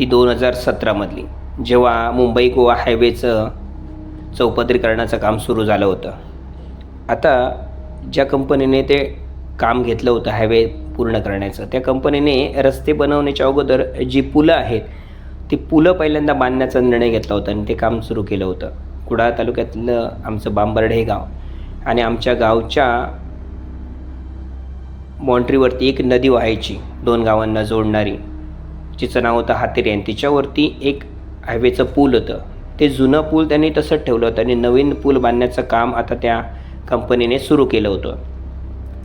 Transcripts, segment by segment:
ती दोन हजार सतरामधली जेव्हा मुंबई गोवा हायवेचं चौपदरीकरणाचं काम सुरू झालं होतं. आता ज्या कंपनीने ते काम घेतलं होतं हायवे पूर्ण करण्याचं त्या कंपनीने रस्ते बनवण्याच्या अगोदर जी पुलं आहेत ती पुलं पहिल्यांदा बांधण्याचा निर्णय घेतला होता आणि ते काम सुरू केलं होतं. कुडाळ तालुक्यातलं आमचं बांबर्डे हे गाव आणि आमच्या गावच्या बाँड्रीवरती एक नदी व्हायची दोन गावांना जोडणारी. जिचं नाव होतं हातेरी आणि तिच्यावरती एक हायवेचं पूल होतं. ते जुनं पूल त्यांनी तसंच ठेवलं होतं आणि नवीन पूल बांधण्याचं काम आता त्या कंपनीने सुरू केलं होतं.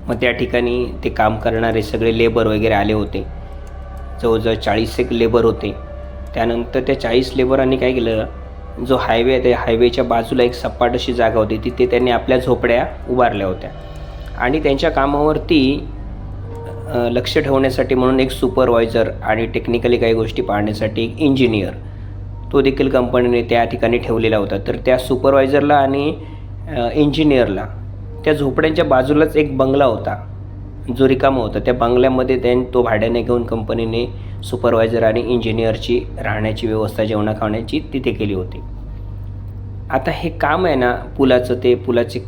मग त्या ठिकाणी ते काम करणारे सगळे लेबर वगैरे आले होते. जवळजवळ चाळीस एक लेबर होते. त्यानंतर त्या चाळीस लेबरांनी काय केलं जो हायवे आहे त्या हायवेच्या बाजूला एक सपाट अशी जागा होती तिथे त्यांनी आपल्या झोपड्या उभारल्या होत्या. आणि त्यांच्या कामावरती लक्ष ठेवण्यासाठी म्हणून एक सुपरवायझर आणि टेक्निकली काही गोष्टी पाहण्यासाठी एक इंजिनियर तो देखील कंपनीने त्या ठिकाणी ठेवलेला होता. तर त्या सुपरवायझरला आणि इंजिनियरला त्या झोपड्यांच्या बाजूलाच एक बंगला होता. जो रिकामा होता. त्या बंगल्यामध्ये त्यां तो भाड्याने घेऊन कंपनीने सुपरवायझर आणि इंजिनियरची राहण्याची व्यवस्था जेवणा खावण्याची तिथे केली होती. आता हे काम आहे ना पुलाचं ते पुलाचे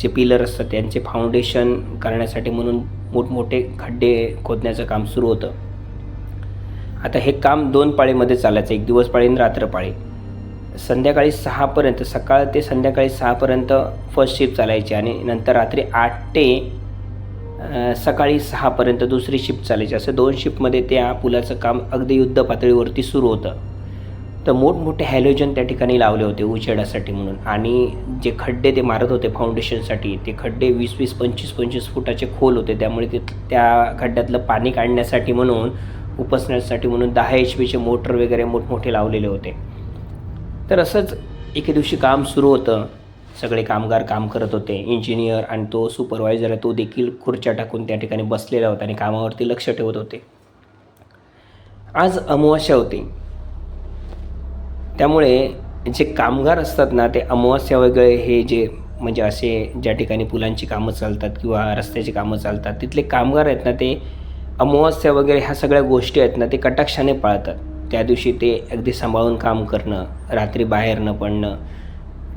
जे पिलर असतात त्यांचे फाउंडेशन करण्यासाठी म्हणून मोठमोठे खड्डे खोदण्याचं काम सुरू होतं. आता हे काम दोन पाळीमध्ये चालायचं एक दिवस पाळी आणि रात्र पाळी. संध्याकाळी सहापर्यंत सकाळ ते संध्याकाळी सहापर्यंत फर्स्ट शिफ्ट चालायची आणि नंतर रात्री आठ ते सकाळी सहापर्यंत दुसरी शिफ्ट चालायची. असं दोन शिफ्टमध्ये त्या पुलाचं काम अगदी युद्ध पातळीवरती सुरू होतं. तर मोठमोठे हॅलोजन त्या ठिकाणी लावले होते उजेडासाठी म्हणून. आणि जे खड्डे ते मारत होते फाउंडेशनसाठी ते खड्डे वीस वीस पंचवीस पंचवीस फुटाचे खोल होते. त्यामुळे ते त्या खड्ड्यातलं पाणी काढण्यासाठी म्हणून उपसण्यासाठी म्हणून दहा एच पीचे मोटर वगैरे मोठमोठे लावलेले होते. तर असंच एके दिवशी काम सुरू होतं. सगळे कामगार काम करत होते. इंजिनियर आणि तो सुपरवायझर आहे तो देखील खुर्च्या टाकून त्या ठिकाणी बसलेला होता आणि कामावरती लक्ष ठेवत होते. आज अमावस्या होती. त्यामुळे जे कामगार असतात ना ते अमावस्या वगैरे हे जे म्हणजे असे ज्या ठिकाणी पुलांची कामं चालतात किंवा रस्त्याची कामं चालतात तिथले कामगार आहेत ना ते अमावस्या वगैरे ह्या सगळ्या गोष्टी आहेत ना ते कटाक्षाने पाळतात. त्या दिवशी ते अगदी सांभाळून काम करणं रात्री बाहेर न पडणं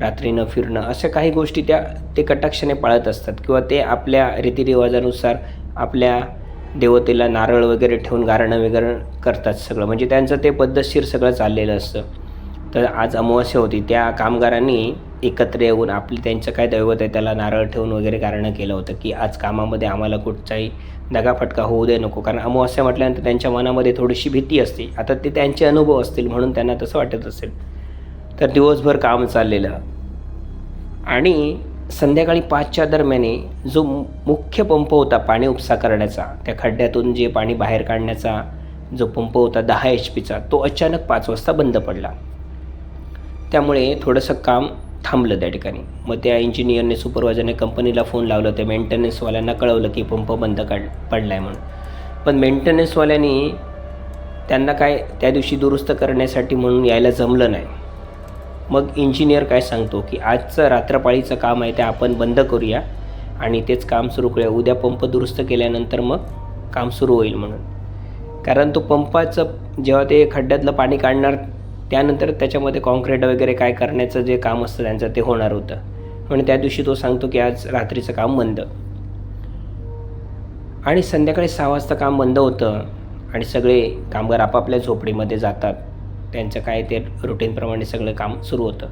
रात्री न फिरणं अशा काही गोष्टी त्या ते कटाक्षाने पाळत असतात. किंवा ते आपल्या रीतिरिवाजानुसार आपल्या देवतेला नारळ वगैरे ठेवून गारणं वगैरे करतात सगळं. म्हणजे त्यांचं ते पद्धतशीर सगळं चाललेलं असतं. तर आज अमावस्या होती. त्या कामगारांनी एकत्र येऊन आपली त्यांचं काय दैवत आहे त्याला नारळ ठेवून वगैरे गारणं केलं होतं की आज कामामध्ये आम्हाला कुठचाही दगाफटका होऊ दे नको. कारण अमावस्या म्हटल्यानंतर त्यांच्या मनामध्ये थोडीशी भीती असते. आता ते त्यांचे अनुभव असतील म्हणून त्यांना तसं वाटत असेल. तर दिवसभर काम चाललेलं. आणि संध्याकाळी पाचच्या दरम्याने जो मुख्य पंप होता पाणी उपसा करण्याचा त्या खड्ड्यातून जे पाणी बाहेर काढण्याचा जो पंप होता दहा एच पीचा तो अचानक पाच वाजता बंद पडला. त्यामुळे थोडंसं काम थांबलं त्या ठिकाणी. मग त्या इंजिनियरने सुपरवायझरने कंपनीला फोन लावलं. त्या मेंटेनन्सवाल्यांना कळवलं की पंप बंद काढ पडला आहे म्हणून. पण मेंटेनन्सवाल्यांनी त्यांना काय त्या दिवशी दुरुस्त करण्यासाठी म्हणून यायला जमलं नाही. मग इंजिनियर काय सांगतो की आजचं रात्रपाळीचं काम आहे ते आपण बंद करूया आणि तेच काम सुरू करूया. उद्या पंप दुरुस्त केल्यानंतर मग काम सुरू होईल म्हणून. कारण तो पंपाचं जेव्हा ते खड्ड्यातलं पाणी काढणार त्यानंतर त्याच्यामध्ये कॉन्क्रीट वगैरे काय करण्याचं जे काम असतं त्यांचं ते होणार होतं. म्हणून त्या दिवशी तो सांगतो की आज रात्रीचं काम बंद. आणि संध्याकाळी सहा वाजता काम बंद होतं आणि सगळे कामगार आपापल्या झोपडीमध्ये जातात. त्यांचं काय ते रुटीनप्रमाणे सगळं काम सुरू होतं.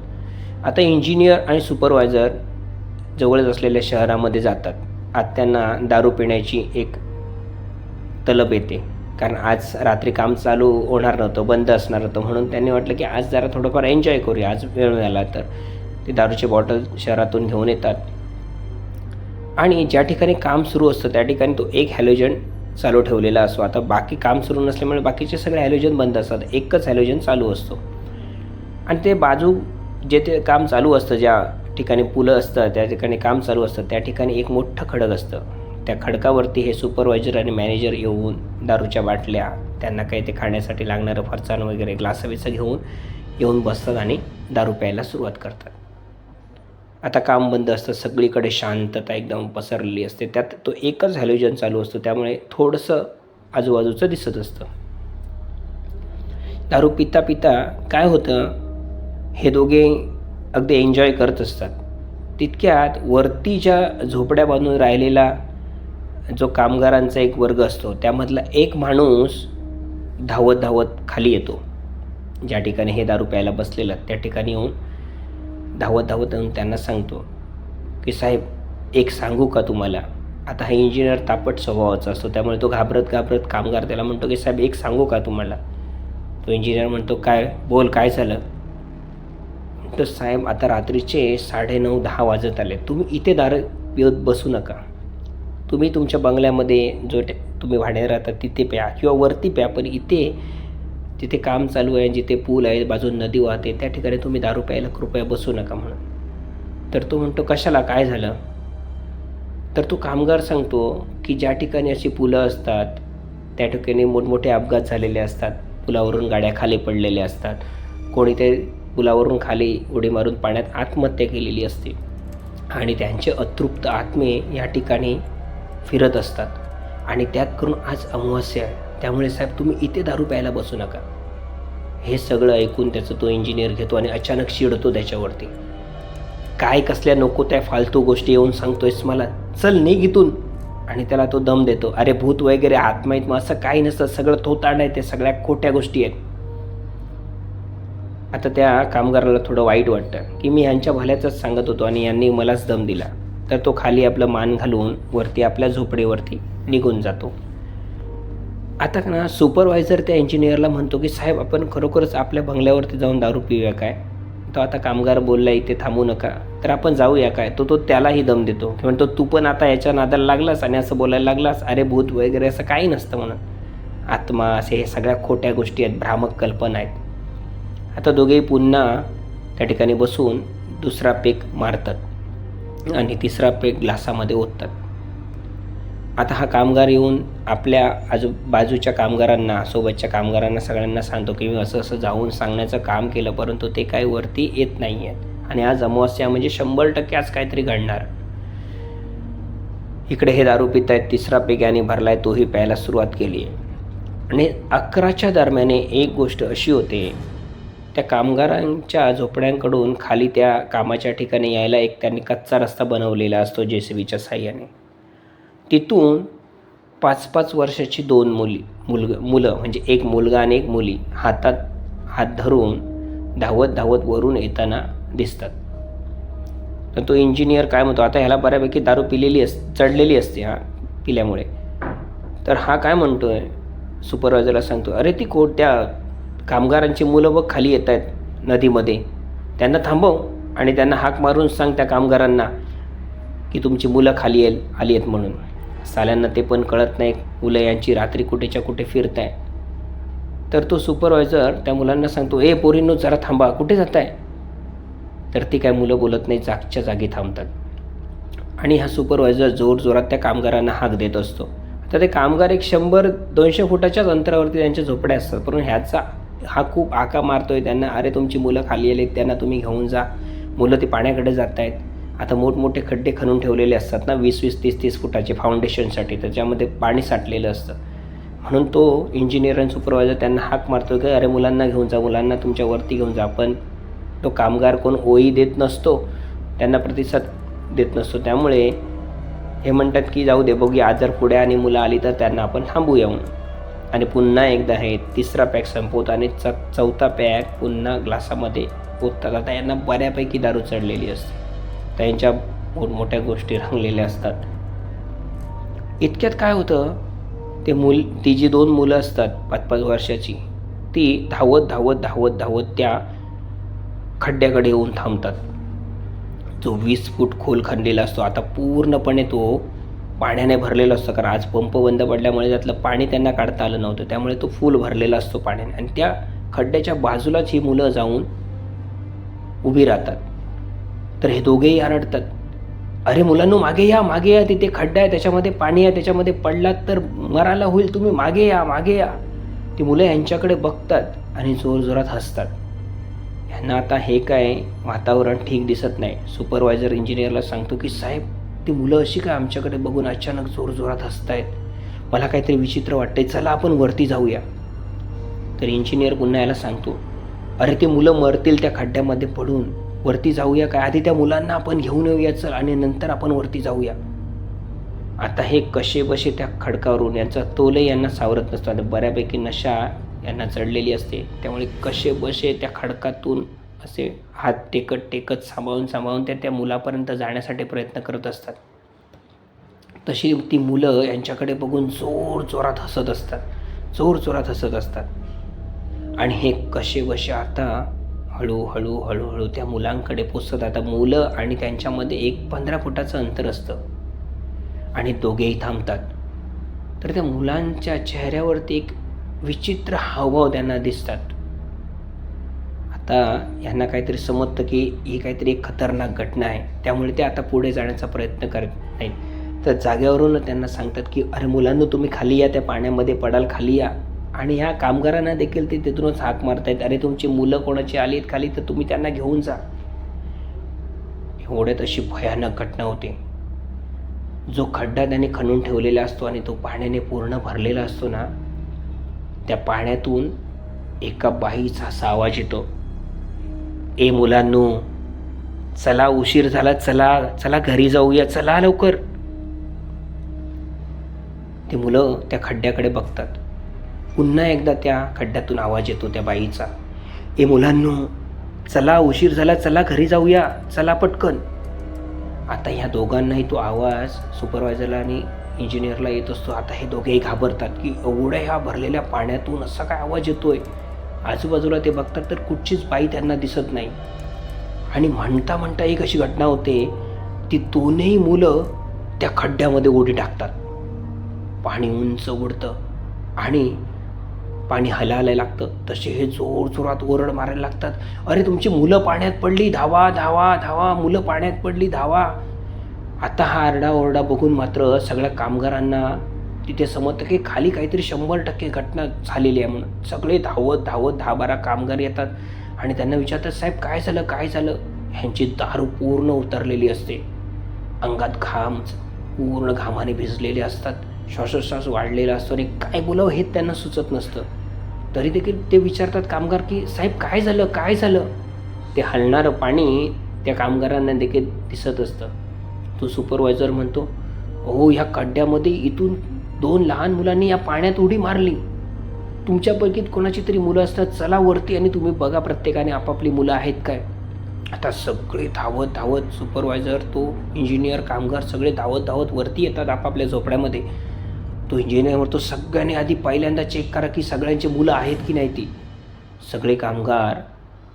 आता इंजिनियर आणि सुपरवायझर जवळच असलेल्या शहरामध्ये जातात. आत त्यांना दारू पिण्याची एक तलब येते. कारण आज रात्री काम चालू होणार नव्हतं बंद असणार होतं म्हणून त्यांनी वाटलं की आज जरा थोडंफार एन्जॉय करूया आज वेळ मिळाला तर. ते दारूची बॉटल शहरातून घेऊन येतात. आणि ज्या ठिकाणी काम सुरू असतं त्या ठिकाणी तो एक हॅलोजन चालू ठेवलेला असतो. आता बाकी काम सुरू नसल्यामुळे बाकीचे सगळे हॅलोजन बंद असतात. एकच हॅलोजन चालू असतो. आणि ते बाजू जे ते काम चालू असतं ज्या ठिकाणी पुलं असतं त्या ठिकाणी काम चालू असतं त्या ठिकाणी एक मोठं खडक असतं. त्या खडकावरती हे सुपरवायझर आणि मॅनेजर येऊन दारूच्या बाटल्या त्यांना काही ते खाण्यासाठी लागणारं फरसाण वगैरे ग्लासविसं घेऊन येऊन बसतात आणि दारू प्यायला सुरुवात करतात. आता काम बंद असतं सगळीकडे शांतता एकदम पसरलेली असते. त्यात तो एकच हॅलोजन चालू असतो त्यामुळे थोडंसं आजूबाजूचं दिसत असतं. दारू पिता पिता काय होतं? हे दोघे अगदी एन्जॉय करत असतात. तितक्यात वरती ज्या झोपड्या बांधून राहिलेला जो कामगारांचा एक वर्ग असतो त्यामधला एक माणूस धावत धावत खाली येतो. ज्या ठिकाणी हे दारू प्यायला बसलेलं त्या ठिकाणी येऊन धावत धावत येऊन त्यांना सांगतो की साहेब एक सांगू का तुम्हाला? आता हा इंजिनियर तापट स्वभावाचा असतो त्यामुळे तो घाबरत घाबरत कामगार त्याला म्हणतो की साहेब एक सांगू का तुम्हाला? तो इंजिनियर म्हणतो काय बोल काय झालं? तर साहेब आता रात्रीचे साडेनऊ दहा वाजत आले. तुम्ही इथे दार पिवत बसू नका. तुम्ही तुमच्या बंगल्यामध्ये जो तुम्ही भाड्याने राहता तिथे प्या. किंवा वरती प्या पण इथे तिथे काम चालू आहे जिथे पूल आहे बाजून नदी वाहते त्या ठिकाणी तुम्ही दारू प्यायला कृपया बसू नका म्हणून. तर तो म्हणतो कशाला? काय झालं? तर तो कामगार सांगतो की ज्या ठिकाणी अशी पुलं असतात त्या ठिकाणी मोठमोठे अपघात झालेले असतात. पुलावरून गाड्या खाली पडलेल्या असतात. कोणी ते पुलावरून खाली उडी मारून पाण्यात आत्महत्या केलेली असते. आणि त्यांचे अतृप्त आत्मे या ठिकाणी फिरत असतात. आणि त्यात करून आज अमावस्या आहे. त्यामुळे साहेब तुम्ही इथे दारू प्यायला बसू नका. हे सगळं ऐकून त्याचं तो इंजिनियर घेतो आणि अचानक चिडतो त्याच्यावरती. काय कसल्या नको त्या फालतू गोष्टी येऊन सांगतोयस मला? चल निघ इथून. आणि त्याला तो दम देतो. अरे भूत वगैरे आत्माहीत मग असं काही नसतं. सगळं थोताड आहे ते. सगळ्या खोट्या गोष्टी आहेत. आता त्या कामगाराला थोडं वाईट वाटतं. की मी ह्यांच्या भल्याचंच सांगत होतो आणि यांनी मलाच दम दिला. तर तो खाली आपलं मान घालून वरती आपल्या झोपडीवरती निघून जातो. आता ना सुपरवायझर त्या इंजिनियरला म्हणतो की साहेब आपण खरोखरच आपल्या बंगल्यावरती जाऊन दारू पिऊया काय? तो आता कामगार बोलला इथे थांबू नका. तर आपण जाऊया काय? तो तो त्यालाही दम देतो. की म्हणतो तू पण आता याच्या नादाला लागलास आणि असं बोलायला लागलास? अरे भूत वगैरे असं काही नसतं म्हणून. आत्मा असे हे सगळ्या खोट्या गोष्टी आहेत भ्रामक कल्पना आहेत. आता दोघेही पुन्हा त्या ठिकाणी बसून दुसरा पेक मारतात. हो. आणि तिसरा पेग ग्लासामध्ये ओततात. आता हा कामगार येऊन आपल्या आजू बाजूच्या कामगारांना सोबतच्या कामगारांना सगळ्यांना सांगतो की मी असं असं जाऊन सांगण्याचं काम केलं परंतु ते काही वरती येत नाही आहेत आणि आज अमावस्या म्हणजे शंभर टक्के आज काहीतरी घडणार. इकडे हे दारू पित आहेत तिसरा पेग याने भरला आहे तोही प्यायला सुरुवात केली आहे आणि अकराच्या दरम्याने एक गोष्ट अशी होते त्या कामगारांच्या झोपड्यांकडून खाली त्या कामाच्या ठिकाणी यायला एक त्यांनी कच्चा रस्ता बनवलेला असतो जे सी बीच्या साह्याने. तिथून पाच पाच वर्षाची दोन मुली मुलग मुलं म्हणजे एक मुलगा आणि एक मुली हातात हात धरून धावत धावत वरून येताना दिसतात. तर तो इंजिनियर काय म्हणतो आता ह्याला बऱ्यापैकी दारू पिलेली अस चढलेली असते हा पिल्यामुळे. तर हा काय म्हणतो आहे सुपरवायझरला सांगतो अरे ती कोट त्या कामगारांची मुलं व खाली येत आहेत नदीमध्ये. त्यांना थांबव आणि त्यांना हाक मारून सांग त्या कामगारांना की तुमची मुलं खाली येईल आली आहेत म्हणून. साल्यांना ते पण कळत नाही मुलं यांची रात्री कुठेच्या कुठे फिरत आहे तर तो सुपरवायझर त्या मुलांना सांगतो ए पोरींनो जरा थांबा कुठे जात आहे तर ती काय मुलं बोलत नाही जागच्या जागी थांबतात. आणि हा सुपरवायझर जोर जोरात त्या कामगारांना हाक देत असतो. आता ते कामगार एक शंभर दोनशे फुटाच्याच अंतरावरती त्यांच्या झोपड्या असतात परंतु ह्याचा हा खूप आका मारतोय त्यांना. अरे तुमची मुलं खाली आली त्यांना तुम्ही घेऊन जा. मुलं ती पाण्याकडे जात आहेत आता मोठमोठे खड्डे खणून ठेवलेले असतात ना वीस वीस तीस तीस फुटाचे फाउंडेशनसाठी त्याच्यामध्ये पाणी साठलेलं असतं. म्हणून तो इंजिनियर आणि सुपरवायझर त्यांना हाक मारतो की अरे मुलांना घेऊन जा मुलांना तुमच्या वरती घेऊन जा. पण तो कामगार कोण ओळी देत नसतो. त्यांना प्रतिसाद देत नसतो. त्यामुळे हे म्हणतात की जाऊ दे बघूया आज जर पुढे आणि मुलं आली तर त्यांना आपण थांबूया म्हणून. आणि पुन्हा एकदा हे तिसरा पॅक संपवतो आणि च चौथा पॅक पुन्हा ग्लासामध्ये ओततात. आता यांना बऱ्यापैकी दारू चढलेली असते. त्यांच्या मोठमोठ्या गोष्टी रंगलेल्या असतात. इतक्यात काय होतं? ते मूल ती जी दोन मुलं असतात पाच पाच वर्षाची ती धावत धावत धावत धावत त्या खड्ड्याकडे येऊन थांबतात. जो वीस फूट खोल खणलेला असतो. आता पूर्णपणे तो पाण्याने भरलेलं असतं कारण आज पंप बंद पडल्यामुळे त्यातलं पाणी त्यांना काढता आलं नव्हतं. त्यामुळे तो फुल भरलेला असतो पाण्याने. आणि त्या खड्ड्याच्या बाजूलाच ही मुलं जाऊन उभी राहतात. तर हे दोघेही आरडतात. अरे मुलांनो मागे या मागे या तिथे खड्डा आहे त्याच्यामध्ये पाणी आहे त्याच्यामध्ये पडलात तर मरायला होईल तुम्ही मागे या मागे या. ती मुलं यांच्याकडे बघतात आणि जोरजोरात हसतात. यांना आता हे काय वातावरण ठीक दिसत नाही. सुपरवायझर इंजिनियरला सांगतो की साहेब ती मुलं अशी काय आमच्याकडे बघून अचानक जोरजोरात हसतायत. मला काहीतरी विचित्र वाटतंय चला आपण वरती जाऊया. तर इंजिनियर पुन्हा याला सांगतो अरे ते मुलं मरतील त्या खड्ड्यामध्ये पडून. वरती जाऊया काय? आधी त्या मुलांना आपण घेऊन येऊया चल आणि नंतर आपण वरती जाऊया. आता हे कसे बसे त्या खडकावरून? यांचा तोलही यांना सावरत नसतो. आणि बऱ्यापैकी नशा यांना चढलेली असते. त्यामुळे कसे बसे त्या खडकातून असे हात टेकत टेकत सांभाळून सांभाळून ते त्या मुलापर्यंत जाण्यासाठी प्रयत्न करत असतात. तशी ती मुलं यांच्याकडे बघून जोर जोरात हसत असतात. जोर जोरात हसत असतात. आणि हे कसे बसे आता हळूहळू हळूहळू त्या मुलांकडे पोचतात. आता मुलं आणि त्यांच्यामध्ये एक पंधरा फुटाचं अंतर असतं. आणि दोघेही थांबतात. तर त्या मुलांच्या चेहऱ्यावरती एक विचित्र हावभाव त्यांना दिसतात. आता यांना काहीतरी समजतं की ही काहीतरी एक खतरनाक घटना आहे. त्यामुळे ते आता पुढे जाण्याचा प्रयत्न करत नाहीत. तर जाग्यावरून त्यांना सांगतात की अरे मुलांना तुम्ही खाली या त्या पाण्यामध्ये पडाल खाली या. आणि ह्या कामगारांना देखील ते तिथूनच हाक मारतायत. अरे तुमची मुलं कोणाची आलीत खाली तर तुम्ही त्यांना घेऊन जा. एवढ्यात अशी भयानक घटना होते. जो खड्डा त्याने खणून ठेवलेला असतो आणि तो पाण्याने पूर्ण भरलेला असतो ना त्या पाण्यातून एका बाईचा असा आवाज येतो ए मुलांनो चला उशीर झाला चला चला घरी जाऊया चला लवकर. ती मुलं त्या खड्ड्याकडे बघतात. पुन्हा एकदा त्या खड्ड्यातून आवाज येतो त्या बाईचा. ए मुलांनो चला उशीर झाला चला घरी जाऊया चला पटकन. आता ह्या दोघांनाही तो आवाज सुपरवायझरला आणि इंजिनियरला येत असतो. आता हे दोघेही घाबरतात की एवढ्या ह्या भरलेल्या पाण्यातून असा काय आवाज येतोय? आजूबाजूला ते बघतात तर कुठचीच बाई त्यांना दिसत नाही. आणि म्हणता म्हणता एक अशी घटना होते ती दोनही मुलं त्या खड्ड्यामध्ये उडी टाकतात. पाणी उंच उडतं आणि पाणी हलायला लागतं. तसे हे जोर जोरात ओरड मारायला लागतात. अरे तुमची मुलं पाण्यात पडली धावा धावा धावा मुलं पाण्यात पडली धावा. आता हा आरडाओरडा बघून मात्र सगळ्या कामगारांना तिथे समजतं की खाली काहीतरी शंभर टक्के घटना झालेली आहे म्हणून. सगळे धावत धावत दहा बारा कामगार येतात आणि त्यांना विचारतात साहेब काय झालं? काय झालं? ह्यांची दारू पूर्ण उतरलेली असते. अंगात घाम पूर्ण घामाने भिजलेले असतात. श्वासोश्वास वाढलेला असतो आणि काय बोलावं हेच त्यांना सुचत नसतं. तरी देखील ते विचारतात कामगार की साहेब काय झालं? काय झालं? ते हलणारं पाणी त्या कामगारांना देखील दिसत असतं. तो सुपरवायझर म्हणतो हो ह्या खड्ड्यामध्ये इथून दोन लहान मुलांनी या पाण्यात उडी मारली. तुमच्यापैकी कोणाची तरी मुलं असतात चला वरती आणि तुम्ही बघा प्रत्येकाने आपापली मुलं आहेत काय. आता सगळे धावत धावत सुपरवायझर तो इंजिनियर कामगार सगळे धावत धावत वरती येतात आपापल्या झोपड्यामध्ये. तो इंजिनियर म्हणतो सगळ्यांनी आधी पहिल्यांदा चेक करा की सगळ्यांची मुलं आहेत की नाही ती. सगळे कामगार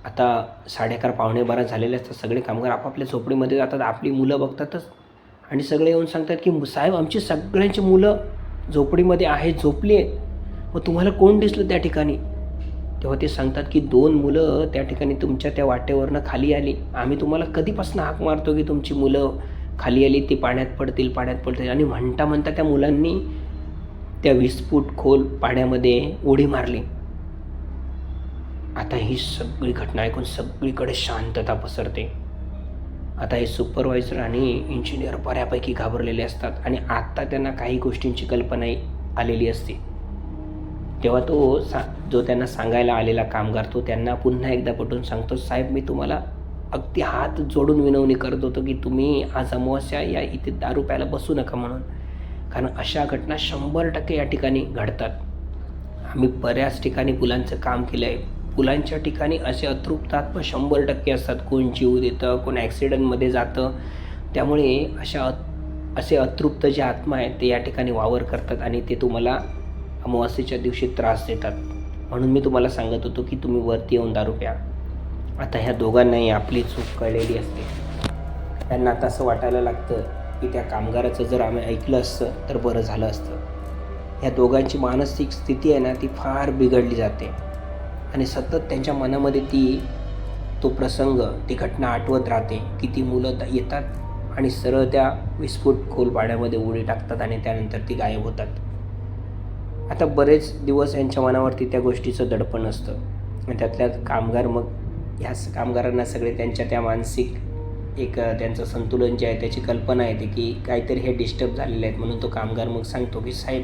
आता साडेअकरा पावणे बारा झालेले असतात सगळे कामगार आपापल्या झोपडीमध्ये जातात आपली मुलं बघतातच. आणि सगळे येऊन सांगतात की साहेब आमची सगळ्यांची मुलं झोपडीमध्ये आहे झोपली आहेत. मग तुम्हाला कोण दिसलं त्या ठिकाणी? तेव्हा ते सांगतात की दोन मुलं त्या ठिकाणी तुमच्या त्या वाटेवरनं खाली आली. आम्ही तुम्हाला कधीपासून हाक मारतो की तुमची मुलं खाली आली ती पाण्यात पडतील पाण्यात पडतील. आणि म्हणता म्हणता त्या मुलांनी त्या वीस फूट खोल पाण्यामध्ये उडी मारली. आता ही सगळी घटना ऐकून सगळीकडे शांतता पसरते. आता हे सुपरवायझर आणि इंजिनियर बऱ्यापैकी घाबरलेले असतात आणि आत्ता त्यांना काही गोष्टींची कल्पना आलेली असते. तेव्हा तो सा जो त्यांना सांगायला आलेला कामगार तो त्यांना पुन्हा एकदा पटून सांगतो साहेब मी तुम्हाला अगदी हात जोडून विनवणी करत होतो की तुम्ही आज अमावस्या या इथे दारू प्यायला बसू नका म्हणून. कारण अशा घटना शंभर टक्के या ठिकाणी घडतात. आम्ही बऱ्याच ठिकाणी पुलांचं काम केलं आहे फुलांच्या ठिकाणी असे अतृप्तात्म शंभर टक्के असतात. कोण जीव देतं कोण ॲक्सिडेंटमध्ये जातं. त्यामुळे अशा असे अतृप्त जे आत्मा आहेत ते या ठिकाणी वावर करतात आणि ते तुम्हाला अमावास्येच्या दिवशी त्रास देतात. म्हणून मी तुम्हाला सांगत होतो की तुम्ही वरती येऊन दारू प्या. आता ह्या दोघांनाही आपली चूक कळलेली असते. त्यांना आता असं वाटायला लागतं की त्या कामगाराचं जर आम्ही ऐकलं असतं तर बरं झालं असतं. ह्या दोघांची मानसिक स्थिती आहे ना ती फार बिघडली जाते. आणि सतत त्यांच्या मनामध्ये ती तो प्रसंग ती घटना आठवत राहते की ती मुलं येतात आणि सरळ त्या विस्फोट खोल पाण्यामध्ये उडी टाकतात आणि त्यानंतर ती गायब होतात. आता बरेच दिवस यांच्या मनावरती त्या गोष्टीचं दडपण असतं. आणि त्यातल्या कामगार मग ह्या स- कामगारांना सगळे त्यांच्या त्या मानसिक एक त्यांचं संतुलन जे आहे त्याची कल्पना येते की काहीतरी हे डिस्टर्ब झालेले आहेत म्हणून तो कामगार मग सांगतो की साहेब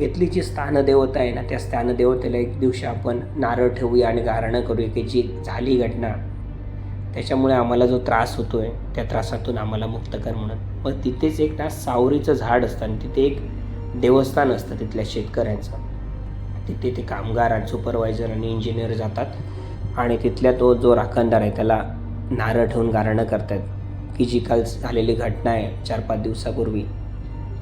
इथली जी स्थानदेवता आहे ना त्या स्थानदेवतेला एक दिवशी आपण नारळ ठेवूया आणि गारणं करूया की जी झाली घटना त्याच्यामुळे आम्हाला जो त्रास होतो आहे त्या त्रासातून आम्हाला मुक्त कर म्हणून. मग तिथेच एक ना सावरीचं झाड असतं आणि तिथे एक देवस्थान असतं तिथल्या शेतकऱ्यांचं. तिथे ते कामगार आणि सुपरवायझर आणि इंजिनियर जातात आणि तिथल्या तो जो राखणदार आहे त्याला नारळ ठेवून गारणं करतात. की जी काल झालेली घटना आहे चार पाच दिवसापूर्वी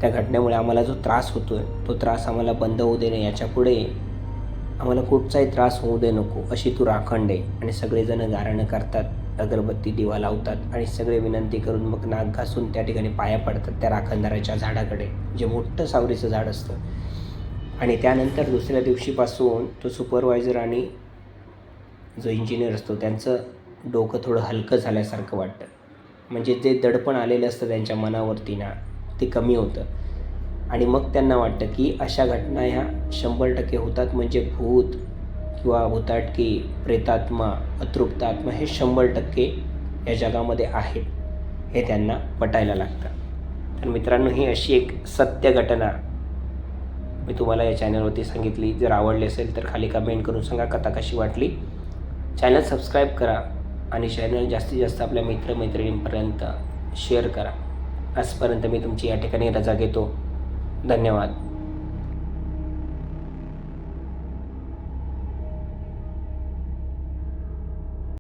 त्या घटनेमुळे आम्हाला जो त्रास होतो आहे तो त्रास आम्हाला बंद होऊ दे नाही याच्यापुढे आम्हाला कुठचाही त्रास होऊ दे नको अशी तू राखण दे. आणि सगळेजण गारणं करतात अगरबत्ती दिवा लावतात आणि सगळे विनंती करून मग नाक घासून त्या ठिकाणी पाया पडतात त्या राखणदाराच्या झाडाकडे. जे मोठं सावरीचं झाड असतं. आणि त्यानंतर दुसऱ्या दिवशीपासून तो सुपरवायझर आणि जो इंजिनियर असतो त्यांचं डोकं थोडं हलकं झाल्यासारखं वाटतं. म्हणजे जे दडपण आलेलं असतं त्यांच्या मनावरती ना ते कमी होतं. आणि मग त्यांना वाटतं की अशा घटना ह्या शंभर टक्के होतात म्हणजे भूत किंवा भूताटकी प्रेतात्मा अतृप्त आत्मा हे शंभर टक्के या जगामध्ये आहेत हे त्यांना पटायला लागतं. तर मित्रांनो ही अशी एक सत्य घटना मी तुम्हाला या चॅनलवरती सांगितली. जर आवडली असेल तर खाली कमेंट करून सांगा कथा कशी वाटली. चॅनल सबस्क्राईब करा आणि चॅनल जास्तीत जास्त आपल्या मित्रमैत्रिणींपर्यंत शेअर करा. आजपर्यंत मी तुमची या ठिकाणी रजा घेतो. धन्यवाद.